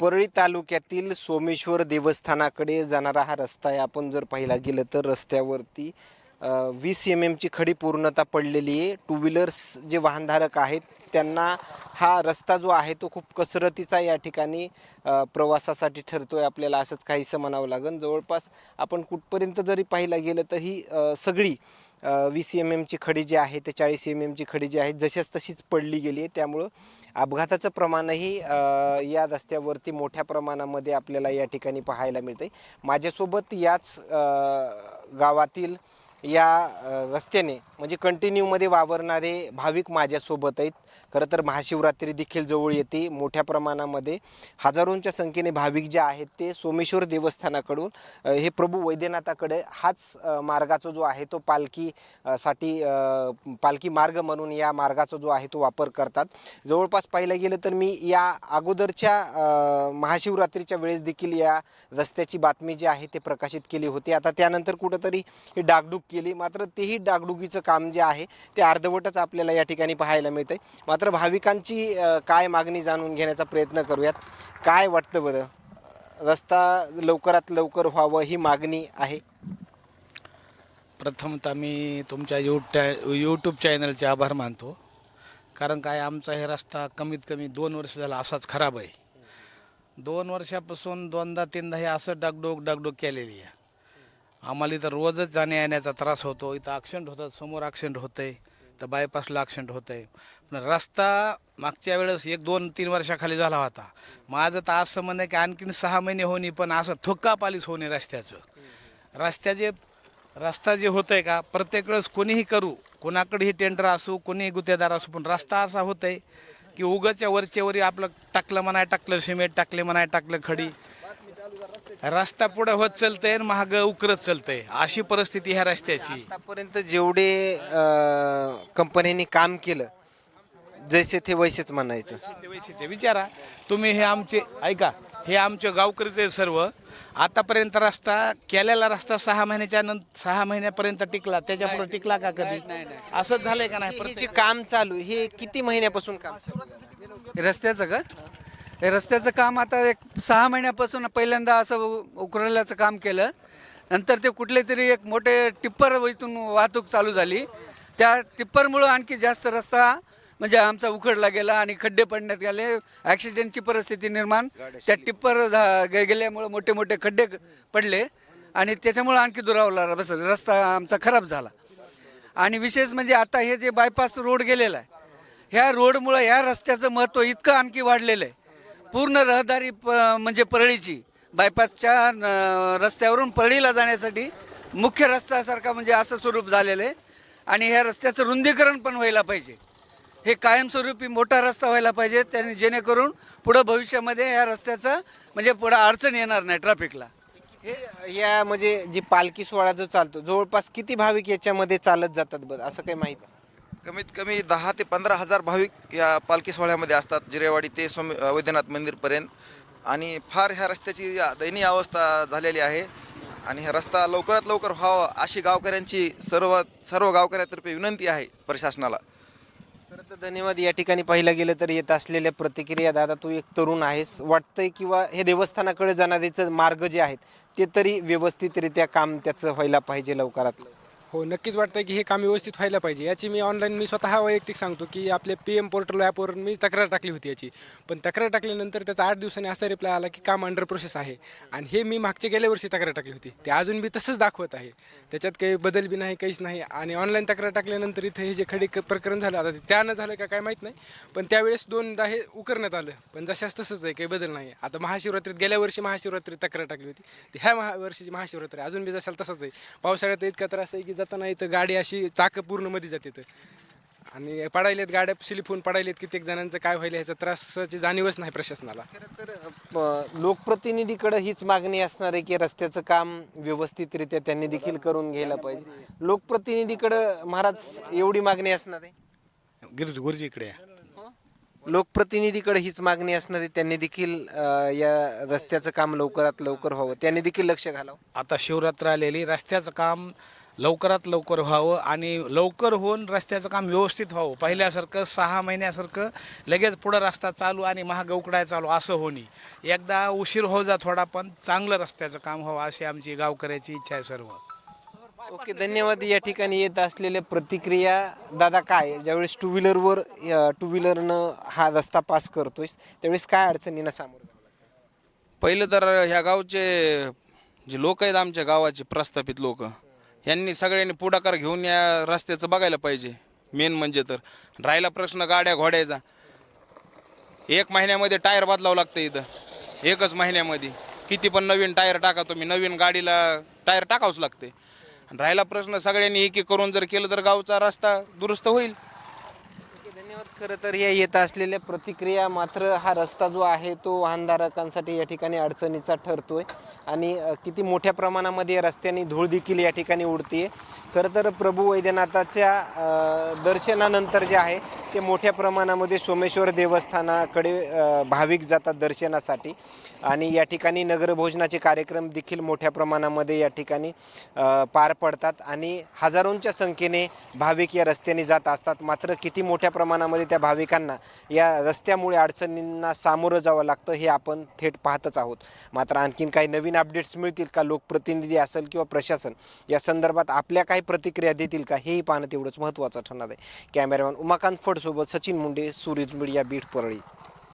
परळी तालुक्यातील सोमेश्वर देवस्थानाकडे जाणारा हा रस्ता आहे. आपण जर पाहिला गेलं तर रस्त्यावरती वीस एम एमची खडी पूर्णता पडलेली आहे. टू व्हीलर्स जे वाहनधारक आहेत त्यांना हा रस्ता जो आहे तो खूप कसरतीचा या ठिकाणी प्रवासासाठी ठरतो आहे आपल्याला असंच काहीसं म्हणावं लागेल. जवळपास आपण कुठपर्यंत जरी पाहिला गेलं तर ही सगळी वीस एम एमची खडी जी आहे ते चाळीस एम एमची खडी जी आहे जशीच तशीच पडली गेली आहे. त्यामुळं अपघाताचं प्रमाणही या रस्त्यावरती मोठ्या प्रमाणामध्ये आपल्याला या ठिकाणी पाहायला मिळते माझ्यासोबत याच गावातील या रस्त्याने म्हणजे कंटिन्यूमध्ये वावरणारे भाविक माझ्यासोबत आहेत. खरं तर महाशिवरात्री देखील जवळ येते. मोठ्या प्रमाणामध्ये हजारोंच्या संख्येने भाविक जे आहेत ते सोमेश्वर देवस्थानाकडून हे प्रभू वैद्यनाथाकडे हाच मार्गाचा जो आहे तो पालखी साठी पालखी मार्ग म्हणून या मार्गाचा जो आहे तो वापर करतात. जवळपास पाहिलं गेलं तर मी या अगोदरच्या महाशिवरात्रीच्या वेळेस देखील या रस्त्याची बातमी जी आहे ते प्रकाशित केली होती. आता त्यानंतर कुठंतरी ही डागडुग केली. मात्र तेही डागडुगीचं काम जे आहे ते अर्धवटच आपल्याला या ठिकाणी पाहायला मिळतं आहे मात्र भाविकांची काय मागणी जाणून घेण्याचा प्रयत्न करूयात. काय वाटतं बरं? रस्ता लवकरात लवकर व्हावं ही मागणी आहे. प्रथमतः मी तुमच्या यूट्यू यूट्यूब चॅनलचे आभार मानतो. कारण काय आमचा हे रस्ता कमीत कमी दोन वर्ष झाला असाच खराब आहे. दोन वर्षापासून दोनदा तीनदा हे असं डागडोग डागडोग केलेली आहे. आम्हाला इथं रोजच जाण्या येण्याचा त्रास होतो. इथं ॲक्सिडेंट होतात समोर ॲक्सिडेंट होतं आहे तर बायपासला ॲक्सिडेंट होतं. आहे पण रस्ता मागच्या वेळेस एक दोन तीन वर्षाखाली झाला होता. माझं तर असं म्हणणं आहे की आणखीन सहा महिने होणे पण असं थुक्कापालीच होणे रस्त्याचं. रस्त्याचे रस्ता जे होत आहे का प्रत्येक वेळेस कोणीही करू कोणाकडेही टेंडर असू कोणीही गुत्तेदार असू पण रस्ता असा होत आहे की उगाच्या वरच्यावरी आपलं टाकलं म्हणाय टाकलं सिमेंट टाकले म्हणाय टाकलं खडी. रस्ता पुढे होत चालतंय आणि महाग उकरत चालतंय. अशी परिस्थिती ह्या रस्त्याची. आतापर्यंत जेवढे कंपन्यांनी काम केलं जैसे ते वैसेच म्हणायचं. ते वैशिष्ट्य विचारा तुम्ही हे आमचे ऐका हे आमचे गावकरीच आहे सर्व. आतापर्यंत रस्ता केलेला रस्ता सहा महिन्याच्या नंतर सहा महिन्यापर्यंत टिकला. त्याच्यापुढे टिकला का कधी? असंच झालंय का नाही हे जे काम चालू हे किती महिन्यापासून काम चालू आहे? रस्त्याचं का? हे रस्त्याचं काम आता एक सहा महिन्यापासून पहिल्यांदा असं उ- उकरल्याचं काम केलं. नंतर ते कुठले तरी एक मोठे टिप्पर इथून वाहतूक चालू झाली. त्या टिप्परमुळं आणखी जास्त रस्ता म्हणजे आमचा उखडला गेला आणि खड्डे पडण्यात गेले. ॲक्सिडेंटची परिस्थिती निर्माण. त्या टिप्पर झा- गे- गेल्यामुळं मोठे मोठे खड्डे क- पडले आणि त्याच्यामुळं आणखी दुरावला बस रस्ता आमचा खराब झाला. आणि विशेष म्हणजे आता हे जे बायपास रोड गेलेला आहे ह्या रोडमुळं ह्या रस्त्याचं महत्त्व इतकं आणखी वाढलेलं आहे. पूर्ण रहदारी प म्हणजे परळीची. बायपासच्या न- रस्त्यावरून परळीला जाण्यासाठी मुख्य रस्त्यासारखा म्हणजे असं स्वरूप झालेलं आहे. आणि ह्या रस्त्याचं रुंदीकरण पण व्हायला पाहिजे. हे कायमस्वरूपी मोठा रस्ता व्हायला पाहिजे त्याने जेणेकरून पुढं भविष्यामध्ये ह्या रस्त्याचं म्हणजे पुढं अडचण येणार नाही ट्रॅफिकला. हे या म्हणजे जी पालखी सोहळा जो चालतो जवळपास किती भाविक याच्यामध्ये चालत जातात बरं? असं काही माहिती कमीत कमी दहा ते पंधरा हजार भाविक या पालखी सोहळ्यामध्ये असतात जिरेवाडी ते स्वामी वैद्यनाथ मंदिरपर्यंत. आणि फार ह्या रस्त्याची या दयनीय अवस्था झालेली आहे. आणि हा रस्ता लवकरात लवकर व्हावा अशी गावकऱ्यांची सर्व सर्व गावकऱ्यांतर्फे विनंती आहे प्रशासनाला. खरं तर धन्यवाद. या ठिकाणी पाहिलं गेलं तर येत असलेल्या प्रतिक्रिया दादा तू एक तरुण आहेस. वाटतंय किंवा हे देवस्थानाकडे जाणारेचं मार्ग जे आहेत ते तरी व्यवस्थितरित्या काम त्याचं व्हायला पाहिजे लवकरात लवकर. हो नक्कीच वाटतं की हे काम व्यवस्थित व्हायला पाहिजे. याची मी ऑनलाईन मी स्वतः वैयक्तिक सांगतो की आपले पी एम पोर्टल ॲपवर मी तक्रार टाकली होती याची. पण तक्रार टाकल्यानंतर त्याचा आठ दिवसांनी असा रिप्लाय आला की काम अंडर प्रोसेस आहे. आणि हे मी मागच्या गेल्या वर्षी तक्रार टाकली होती. ते अजून बी तसंच दाखवत आहे. त्याच्यात काही बदल बी नाही काहीच नाही. आणि ऑनलाईन तक्रार टाकल्यानंतर इथं हे जे खडे क- प्रकरण झालं आता ते त्यानं झालं का काय माहीत नाही. पण त्यावेळेस दोनदा हे उकरण्यात आलं. पण जशाच तसंच आहे काही बदल नाही. आता महाशिवरात्रीत गेल्या वर्षी महाशिवरात्रीत तक्रार टाकली होती. ह्या महा वर्षीची महाशिवरात्री अजून बी जशाल तसंच आहे. पावसाळ्यात इतका त्रास आहे की जाताना इथं गाडी अशी चाकं पूर्णमध्ये जाते इथं. आणि पडायलेत गाड्या स्लिप होऊन पडायलेत कित्येक जणांचं काय व्हायला ह्याचा त्रासाची जाणीवच नाही प्रशासनाला. खरं तर अ, लोकप्रतिनिधीकडे हीच मागणी असणार आहे की रस्त्याचं काम व्यवस्थितरित्या त्यांनी देखील करून घ्यायला पाहिजे. लोकप्रतिनिधीकडं महाराज एवढी मागणी असणार आहे? गिर गुरुजी इकडे या. लोकप्रतिनिधीकडे हीच मागणी असणार आहे त्यांनी देखील अ, या रस्त्याचं काम लवकरात लवकर व्हावं. त्यांनी देखील लक्ष घालावं. आता शिवरात्र आलेली रस्त्याचं काम लवकरात लवकर व्हावं आणि लवकर होऊन रस्त्याचं काम व्यवस्थित व्हावं. पहिल्यासारखं सहा महिन्यासारखं लगेच पुढं रस्ता चालू आणि महाग उकडाय चालू असं होणे एकदा उशीर हो जा थोडा पण चांगलं रस्त्याचं काम व्हावं अशी आमची गावकऱ्याची इच्छा आहे सर्व. ओके धन्यवाद. या ठिकाणी येत असलेल्या प्रतिक्रिया दादा काय ज्यावेळेस टू व्हीलरवर टू व्हीलरनं हा रस्ता पास करतोय त्यावेळेस काय अडचणींना सामोरं जावं लागतं? पहिलं तर ह्या गावचे जे लोक आहेत आमच्या गावाचे प्रस्थापित लोक यांनी सगळ्यांनी पुढाकार घेऊन या रस्त्याचं बघायला पाहिजे. मेन म्हणजे तर. राहिला प्रश्न गाड्या घोड्याचा. एक महिन्यामध्ये टायर बदलावं लागतं इथं. एकच महिन्यामध्ये. किती पण नवीन टायर टाका तुम्ही. नवीन गाडीला टायर टाकावंच लागते. राहिला प्रश्न सगळ्यांनी एक एक करून जर केलं तर गावचा रस्ता दुरुस्त होईल. खरं तर या येत असलेल्या प्रतिक्रिया मात्र हा रस्ता जो आहे तो वाहनधारकांसाठी या ठिकाणी अडचणीचा ठरतोय. आणि किती मोठ्या प्रमाणामध्ये या रस्त्याने धूळ देखील या ठिकाणी उडते खरं तर प्रभू वैद्यनाथाच्या दर्शनानंतर जे आहे ते मोठ्या प्रमाणामध्ये सोमेश्वर देवस्थानाकडे भाविक जातात दर्शनासाठी. आणि या ठिकाणी नगरभोजनाचे कार्यक्रम देखील मोठ्या प्रमाणामध्ये या ठिकाणी पार पडतात. आणि हजारोंच्या संख्येने भाविक या रस्त्याने जात असतात. मात्र किती मोठ्या प्रमाणामध्ये त्या भाविकांना या रस्त्यामुळे अडचणींना सामोरं जावं लागतं हे आपण थेट पाहतच आहोत. मात्र आणखीन काही नवीन अपडेट्स मिळतील का? लोकप्रतिनिधी असेल किंवा प्रशासन या संदर्भात आपल्या काही प्रतिक्रिया देतील का? हेही पाहणं तेवढंच महत्त्वाचं ठरणार आहे. Cameraman Umakant फडसोबत Sachin Munde Suraj media bit Parli